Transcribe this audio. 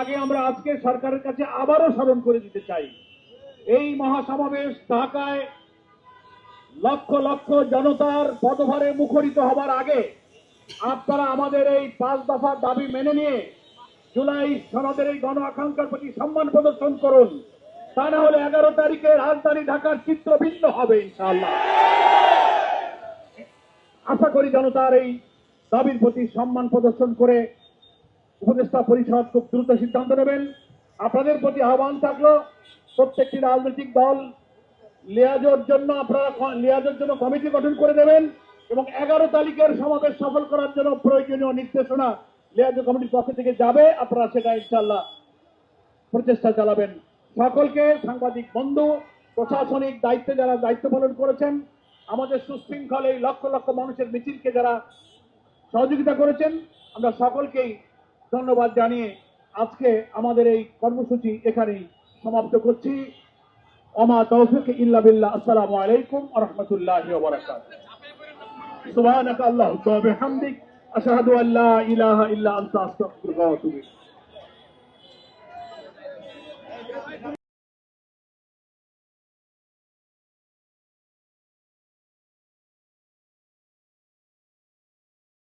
আগে আমরা আজকে সরকারের কাছে আবারও স্মরণ করে দিতে চাই। এই মহাসমাবেশ ঢাকায় লক্ষ লক্ষ জনতার পদভারে মুখরিত হবার আগে আপনারা আমাদের এই পাঁচ দফার দাবি মেনে নিয়ে জুলাই সনদের এই গণ আকাঙ্ক্ষার প্রতি সম্মান প্রদর্শন করুন। তা না হলে এগারো তারিখে রাজধানী ঢাকার চিত্র ভিন্ন হবে ইনশাআল্লাহ। আশা করি জনতার এই দাবির প্রতি সম্মান প্রদর্শন করে উপদেষ্টা পরিষদ খুব দ্রুত সিদ্ধান্ত নেবেন। আপনাদের প্রতি আহ্বান থাকল, প্রত্যেকটি রাজনৈতিক দল লিয়াজোর জন্য আপনারা লিয়াজোর জন্য কমিটি গঠন করে দেবেন এবং এগারো তারিখের সমাবেশ সফল করার জন্য প্রয়োজনীয় নির্দেশনা লিয়াজো কমিটির পক্ষ থেকে যাবে। আপনারা সেটা ইনশাল্লাহ প্রচেষ্টা চালাবেন। সকলকে সাংবাদিক বন্ধু, প্রশাসনিক দায়িত্বে যারা দায়িত্ব পালন করেছেন, আমাদের সুশৃঙ্খল এই লক্ষ লক্ষ মানুষের মিছিলকে যারা সহযোগিতা করেছেন, আমরা সকলকেই ধন্যবাদ জানিয়ে আজকে আমাদের এই কর্মসূচি এখানেই সমাপ্ত করছি। অমা তৌফিক ইল্লা বিল্লাহ। আসসালামু আলাইকুম ওয়া রাহমাতুল্লাহি ওয়া বারাকাতুহু। সুবহানাকা আল্লাহুম্মা ওয়া বিহামদিক। আশহাদু আল্লা ইলাহা ইল্লা আনতা। আস্তাগফিরুকা ওয়া আতুবু ইলাইক।